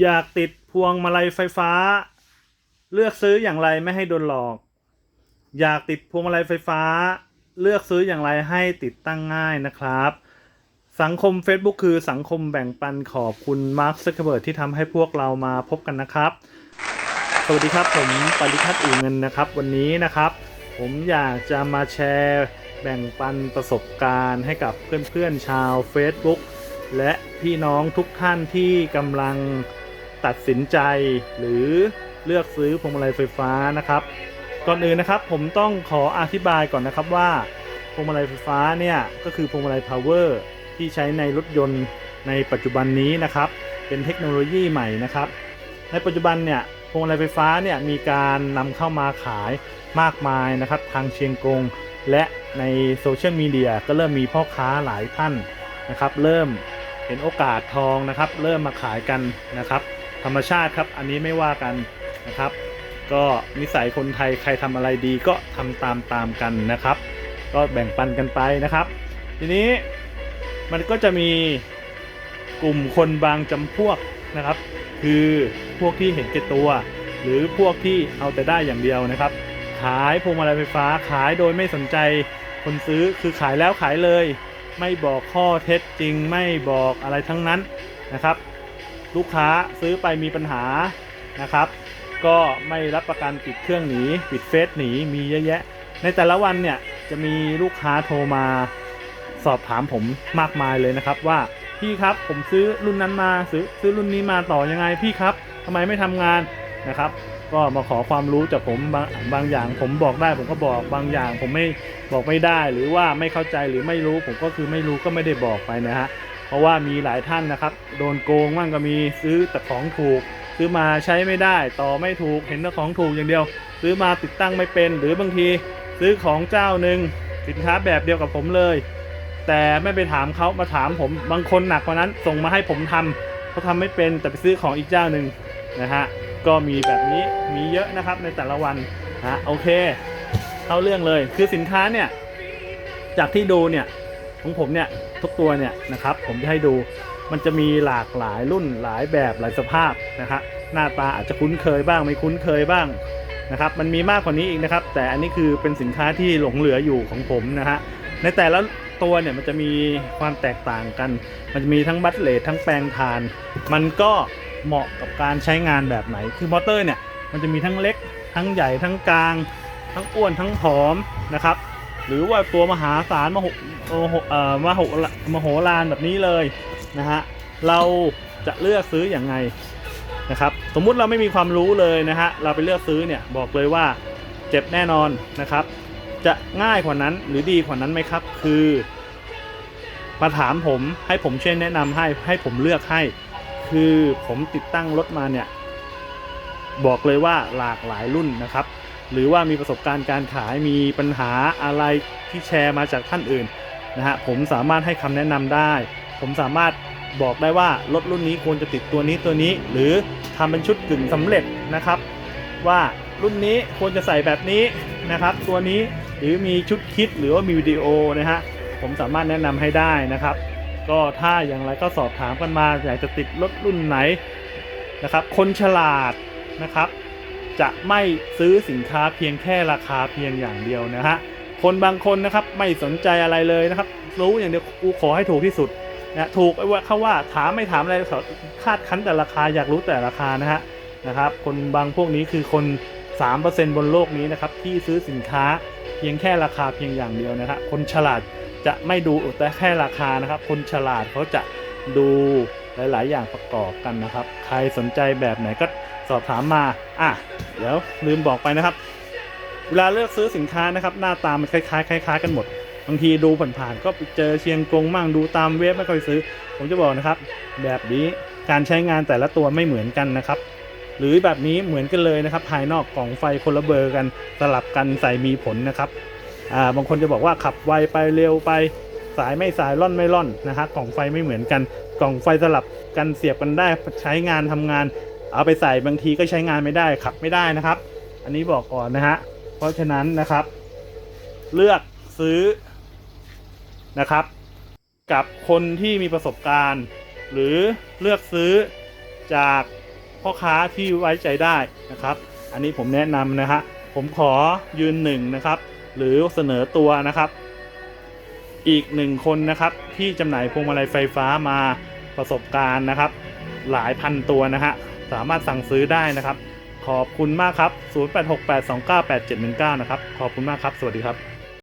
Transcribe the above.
อยากติดพวงมาลัยไฟฟ้า เลือกซื้ออย่างไรไม่ให้โดนหลอก อยากติดพวงมาลัยไฟฟ้า เลือกซื้ออย่างไรให้ติดตั้งง่ายนะครับ สังคม Facebook คือสังคมแบ่งปันขอบคุณมาร์คซักเคเบิร์ที่ทำให้พวกเรามาพบกันนะครับ สวัสดีครับผมปริทัศน์อู่เงินนะครับ วันนี้นะครับ ผมอยากจะมาแชร์ แบ่งปันประสบการณ์ให้กับเพื่อนๆชาว Facebook และพี่น้องทุกท่านที่กำลังตัดสินใจ หรือเลือกซื้อพวงมาลัยไฟฟ้านะครับ ก่อนอื่นนะครับผมต้องขออธิบายก่อนนะครับว่าพวงมาลัยไฟฟ้าเนี่ยก็คือพวงมาลัย power ที่ใช้ในรถยนต์ในปัจจุบันนี้นะครับ เป็นเทคโนโลยีใหม่นะครับ ในปัจจุบันเนี่ยพวงมาลัยไฟฟ้าเนี่ยมีการนำเข้ามาขายมากมายนะครับ ทางเชียงกง และในโซเชียลมีเดียก็เริ่มมีพ่อค้าหลายท่านนะครับ เริ่ม เห็นโอกาสทองนะครับ เริ่มมาขายกันนะครับ ธรรมชาติครับอันนี้ไม่ว่ากันนะครับ ก็นิสัยคนไทยใครทำอะไรดีก็ทำตามตามกันนะครับ ก็แบ่งปันกันไปนะครับ ทีนี้มันก็จะมีกลุ่มคนบางจำพวกนะครับ คือพวกที่เห็นแก่ตัว หรือพวกที่เอาแต่ได้อย่างเดียวนะครับ ขายพวงมาลัยไฟฟ้าขายโดยไม่สนใจคนซื้อคือขายแล้วขายเลย ไม่บอกข้อเท็จจริงไม่บอกอะไรทั้งนั้นนะครับ ลูกค้าซื้อไปมีปัญหานะครับ ก็ไม่รับประกันปิดเครื่องหนีปิดเฟซหนีมีเยอะแยะ ในแต่ละวันเนี่ยจะมีลูกค้าโทรมาสอบถามผมมากมายเลยนะครับว่าพี่ครับผมซื้อรุ่นนั้นมาซื้อซื้อรุ่นนี้มาต่อยังไงพี่ครับทำไมไม่ทำงานนะครับ ก็มาขอความรู้จากผมบางบางอย่างผมบอกได้ผมก็บอกบางอย่าง ผมไม่บอกไม่ได้ หรือว่าไม่เข้าใจหรือไม่รู้ผมก็คือไม่รู้ก็ไม่ได้บอกไปนะฮะเพราะว่ามีหลายท่านนะครับ โดนโกงมั่งก็มีซื้อแต่ของถูก ซื้อมาใช้ไม่ได้ต่อไม่ถูกเห็นแต่ของถูกอย่างเดียว ซื้อมาติดตั้งไม่เป็น หรือบางทีซื้อของเจ้าหนึ่งสินค้าแบบเดียวกับผมเลย แต่ไม่ไปถามเขามาถามผมบางคนหนักกว่านั้นส่งมาให้ผมทำเขาทำไม่เป็นแต่ไปซื้อของอีกเจ้าหนึ่ง นะฮะก็มีแบบนี้มีเยอะนะครับในแต่ละวันฮะโอเค เข้าเรื่องเลยคือสินค้าเนี่ยจากที่ดูเนี่ยของผมเนี่ยทุกตัวเนี่ยนะครับผมจะให้ดูมันจะมีหลากหลายรุ่นหลายแบบหลายสภาพนะครับหน้าตาอาจจะคุ้นเคยบ้างไม่คุ้นเคยบ้างนะครับมันมีมากกว่านี้อีกนะครับ แต่อันนี้คือเป็นสินค้าที่หลงเหลืออยู่ของผมนะฮะในแต่ละตัวเนี่ยมันจะมีความแตกต่างกัน มันจะมีทั้งบัตเลททั้งแปลงทาน มันก็ เหมาะกับการใช้งานแบบไหน คือมอเตอร์เนี่ยมันจะมีทั้งเล็ก ทั้งใหญ่ทั้งกลาง ทั้งอ้วนทั้งผอมนะครับ หรือว่าตัวมหาศาลมโหมโหมโหฬารแบบนี้เลยนะฮะเราจะเลือกซื้ออย่างไงนะครับ สมมุติเราไม่มีความรู้เลยนะฮะเราไปเลือกซื้อเนี่ยบอกเลยว่าเจ็บแน่นอนนะครับ จะง่ายกว่านั้นหรือดีกว่านั้นไหมครับ คือมาถามผมให้ผมช่วยแนะนำให้ให้ผมเลือกให้ คือผมติดตั้งรถมาเนี่ยบอกเลยว่าหลากหลายรุ่นนะครับ หรือว่ามีประสบการณ์การขายมีปัญหาอะไรที่แชร์มาจากท่านอื่นนะฮะผมสามารถให้คำแนะนำได้ ผมสามารถบอกได้ว่ารถรุ่นนี้ควรจะติดตัวนี้ตัวนี้ หรือทำเป็นชุดกึ่งสำเร็จนะครับ ว่ารุ่นนี้ควรจะใส่แบบนี้นะครับ ตัวนี้หรือมีชุดคิดหรือว่ามีวิดีโอนะฮะผมสามารถแนะนำให้ได้นะครับ ก็ถ้าอย่างไรก็สอบถามกันมาอยากจะติดรถรุ่นไหนนะครับ คนฉลาดนะครับ จะไม่ซื้อสินค้าเพียงแค่ราคาเพียงอย่างเดียวนะฮะคนบางคนนะครับไม่สนใจอะไรเลยนะครับ รู้อย่างเดียวกูขอให้ถูกที่สุดนะถูกไอ้ว่าเขาว่าถามไม่ถามอะไรเขาคาดคั้นแต่ราคาอยากรู้แต่ราคานะฮะนะครับ คนบางพวกนี้คือคน 3%บนโลกนี้นะครับที่ซื้อสินค้าเพียงแค่ราคาเพียงอย่างเดียวนะครับคนฉลาด จะไม่ดูแต่แค่ราคานะครับ คนฉลาดเขาจะดูหลาย ๆ อย่างประกอบกันนะครับ ใครสนใจแบบไหนก็สอบถามมาอะเดี๋ยวลืมบอกไปนะครับ เวลาเลือกซื้อสินค้านะครับ หน้าตามันคล้ายๆคล้ายๆกันหมดบางทีดูผ่านๆก็ไปเจอเชียงกงมั่งดูตามเว็บไม่ค่อยซื้อ ผมจะบอกนะครับ แบบนี้การใช้งานแต่ละตัวไม่เหมือนกันนะครับ หรือแบบนี้เหมือนกันเลยนะครับ ภายนอกกล่องไฟคนละเบอร์กันสลับกันใส่มีผลนะครับ อ่าบางคนจะบอกว่าขับไวไปเร็วไป สายไม่สายล่อนไม่ล่อนนะฮะกล่องไฟไม่เหมือนกัน กล่องไฟสลับกันเสียบกันได้ใช้งานทำงาน เอาไปใส่บางทีก็ใช้งานไม่ได้ขับไม่ได้นะครับ อันนี้บอกก่อนนะฮะเพราะฉะนั้นนะครับ เลือกซื้อนะครับ กับคนที่มีประสบการณ์ หรือเลือกซื้อจากพ่อค้าที่ไว้ใจได้นะครับ อันนี้ผมแนะนำนะฮะผมขอยืนหนึ่งนะครับ หรือเสนอตัวนะครับ อีกหนึ่งคนนะครับที่จำหน่ายพวงมาลัยไฟฟ้ามาประสบการณ์นะครับ หลายพันตัวนะฮะสามารถสั่งซื้อได้นะครับ ขอบคุณมากครับ 0868298719 นะครับ ขอบคุณมากครับ สวัสดีครับ